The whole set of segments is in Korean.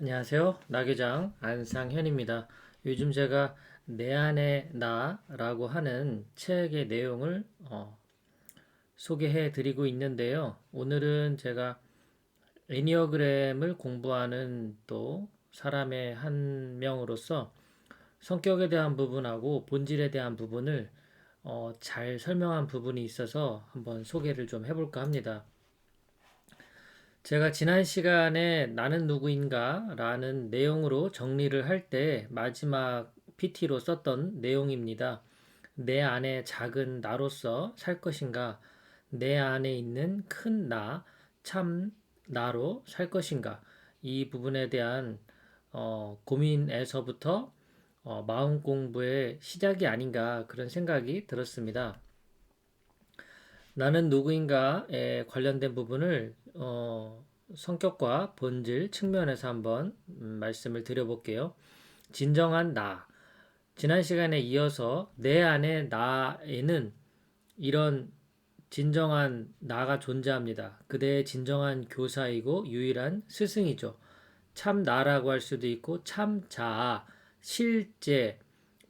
안녕하세요. 나교장 안상현입니다. 요즘 제가 내 안의 나라고 하는 책의 내용을 어, 소개해 드리고 있는데요. 오늘은 제가 애니어그램을 공부하는 또 사람의 한 명으로서 성격에 대한 부분하고 본질에 대한 부분을 어, 잘 설명한 부분이 있어서 한번 소개를 좀 해볼까 합니다. 제가 지난 시간에 나는 누구인가 라는 내용으로 정리를 할 때 마지막 PT로 썼던 내용입니다. 내 안에 작은 나로서 살 것인가? 내 안에 있는 큰 나, 참 나로 살 것인가? 이 부분에 대한 어, 고민에서부터 어, 마음 공부의 시작이 아닌가 그런 생각이 들었습니다. 나는 누구인가에 관련된 부분을 어, 성격과 본질 측면에서 한번 음, 말씀을 드려볼게요. 진정한 나. 지난 시간에 이어서 내 안에 나에는 이런 진정한 나가 존재합니다. 그대의 진정한 교사이고 유일한 스승이죠. 참 나라고 할 수도 있고 참 자아, 실제,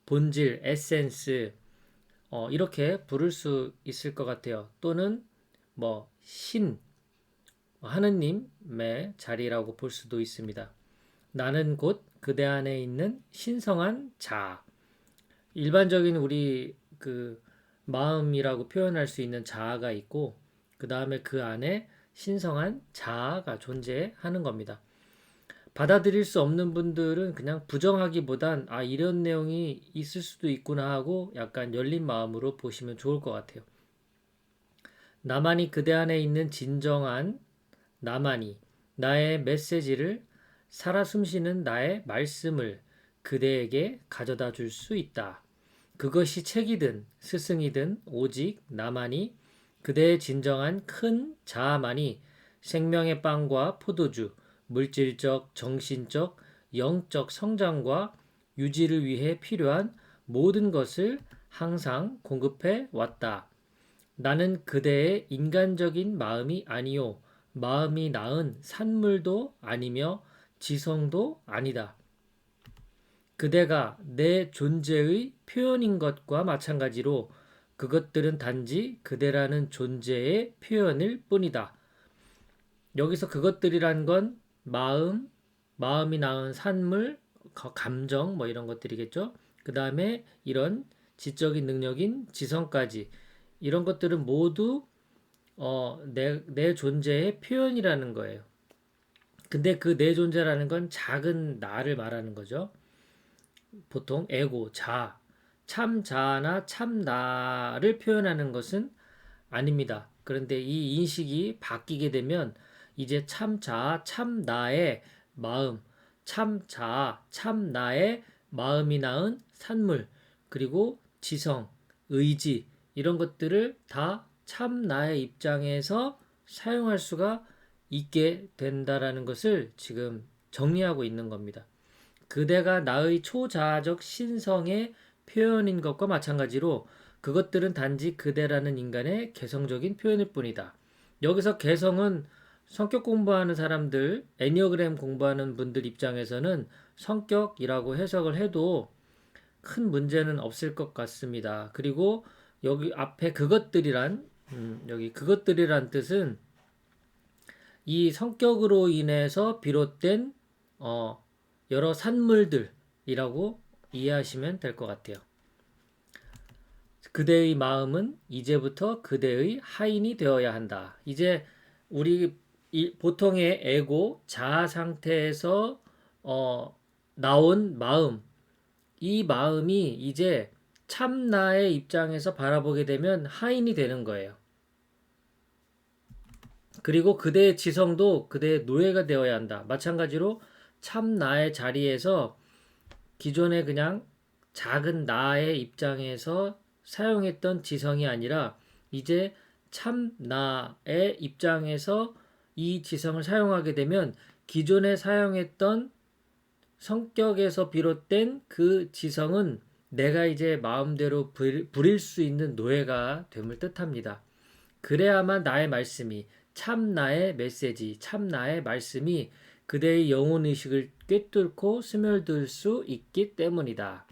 본질, 에센스, 어, 이렇게 부를 수 있을 것 같아요. 또는 뭐 신, 하느님의 자리라고 볼 수도 있습니다. 나는 곧 그대 안에 있는 신성한 자. 일반적인 우리 그 마음이라고 표현할 수 있는 자아가 있고 그 다음에 그 안에 신성한 자아가 존재하는 겁니다. 받아들일 수 없는 분들은 그냥 부정하기보단 아 이런 내용이 있을 수도 있구나 하고 약간 열린 마음으로 보시면 좋을 것 같아요. 나만이 그대 안에 있는 진정한 나만이 나의 메시지를 살아 숨쉬는 나의 말씀을 그대에게 가져다 줄 수 있다. 그것이 책이든 스승이든 오직 나만이 그대의 진정한 큰 자아만이 생명의 빵과 포도주, 물질적, 정신적, 영적 성장과 유지를 위해 필요한 모든 것을 항상 공급해 왔다. 나는 그대의 인간적인 마음이 아니요. 마음이 낳은 산물도 아니며 지성도 아니다. 그대가 내 존재의 표현인 것과 마찬가지로 그것들은 단지 그대라는 존재의 표현일 뿐이다. 여기서 그것들이란 건 마음, 마음이 낳은 산물, 감정 뭐 이런 것들이겠죠. 그 다음에 이런 지적인 능력인 지성까지 이런 것들은 모두 어, 내, 내 존재의 표현이라는 거예요. 근데 그 내 존재라는 건 작은 나를 말하는 거죠. 보통 에고, 자, 참 자나 참 나를 표현하는 것은 아닙니다. 그런데 이 인식이 바뀌게 되면 이제 참 자, 참 나의 마음, 참 자, 참 나의 마음이 낳은 산물, 그리고 지성, 의지, 이런 것들을 다 참 나의 입장에서 사용할 수가 있게 된다라는 것을 지금 정리하고 있는 겁니다. 그대가 나의 초자아적 신성의 표현인 것과 마찬가지로 그것들은 단지 그대라는 인간의 개성적인 표현일 뿐이다. 여기서 개성은 성격 공부하는 사람들, 애니어그램 공부하는 분들 입장에서는 성격이라고 해석을 해도 큰 문제는 없을 것 같습니다. 그리고 여기 앞에 그것들이란 음, 여기 그것들이란 뜻은 이 성격으로 인해서 비롯된 어, 여러 산물들이라고 이해하시면 될 것 같아요. 그대의 마음은 이제부터 그대의 하인이 되어야 한다. 이제 우리 보통의 에고 자아 상태에서 어, 나온 마음 이 마음이 이제 참나의 입장에서 바라보게 되면 하인이 되는 거예요. 그리고 그대의 지성도 그대의 노예가 되어야 한다. 마찬가지로 참나의 자리에서 기존에 그냥 작은 나의 입장에서 사용했던 지성이 아니라 이제 참나의 입장에서 이 지성을 사용하게 되면 기존에 사용했던 성격에서 비롯된 그 지성은 내가 이제 마음대로 부릴 수 있는 노예가 됨을 뜻합니다. 그래야만 나의 말씀이 참 나의 메시지, 참 나의 말씀이 그대의 영혼 의식을 꿰뚫고 스며들 수 있기 때문이다.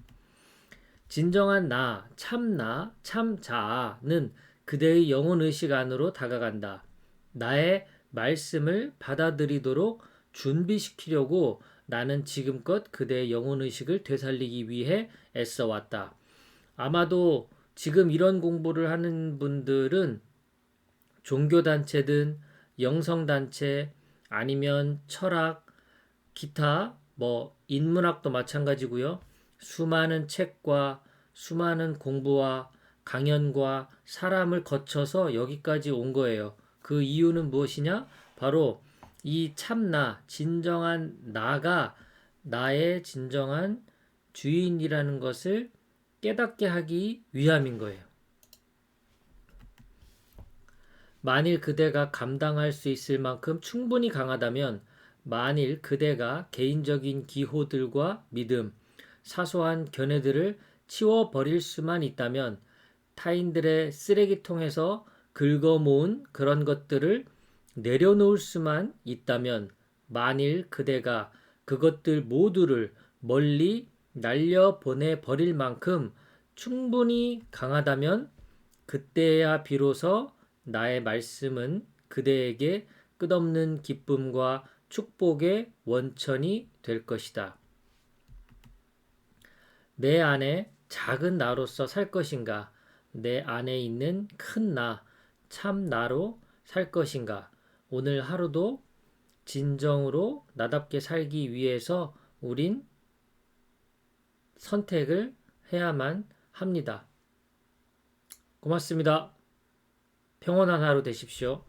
진정한 나, 참 나, 참 자아는 그대의 영혼 의식 안으로 다가간다. 나의 말씀을 받아들이도록 준비시키려고 나는 지금껏 그대의 영혼 의식을 되살리기 위해 애써 왔다. 아마도 지금 이런 공부를 하는 분들은 종교단체든 영성단체 아니면 철학, 기타, 뭐 인문학도 마찬가지고요. 수많은 책과 수많은 공부와 강연과 사람을 거쳐서 여기까지 온 거예요. 그 이유는 무엇이냐? 바로 이 참나, 진정한 나가 나의 진정한 주인이라는 것을 깨닫게 하기 위함인 거예요. 만일 그대가 감당할 수 있을 만큼 충분히 강하다면, 만일 그대가 개인적인 기호들과 믿음, 사소한 견해들을 치워버릴 수만 있다면, 타인들의 쓰레기통에서 긁어 모은 그런 것들을 내려놓을 수만 있다면, 만일 그대가 그것들 모두를 멀리 날려 보내 버릴 만큼 충분히 강하다면, 그때야 비로소 나의 말씀은 그대에게 끝없는 기쁨과 축복의 원천이 될 것이다. 내 안에 작은 나로서 살 것인가? 내 안에 있는 큰 나, 참 나로 살 것인가? 오늘 하루도 진정으로 나답게 살기 위해서 우린 선택을 해야만 합니다. 고맙습니다. 평온한 하루 되십시오.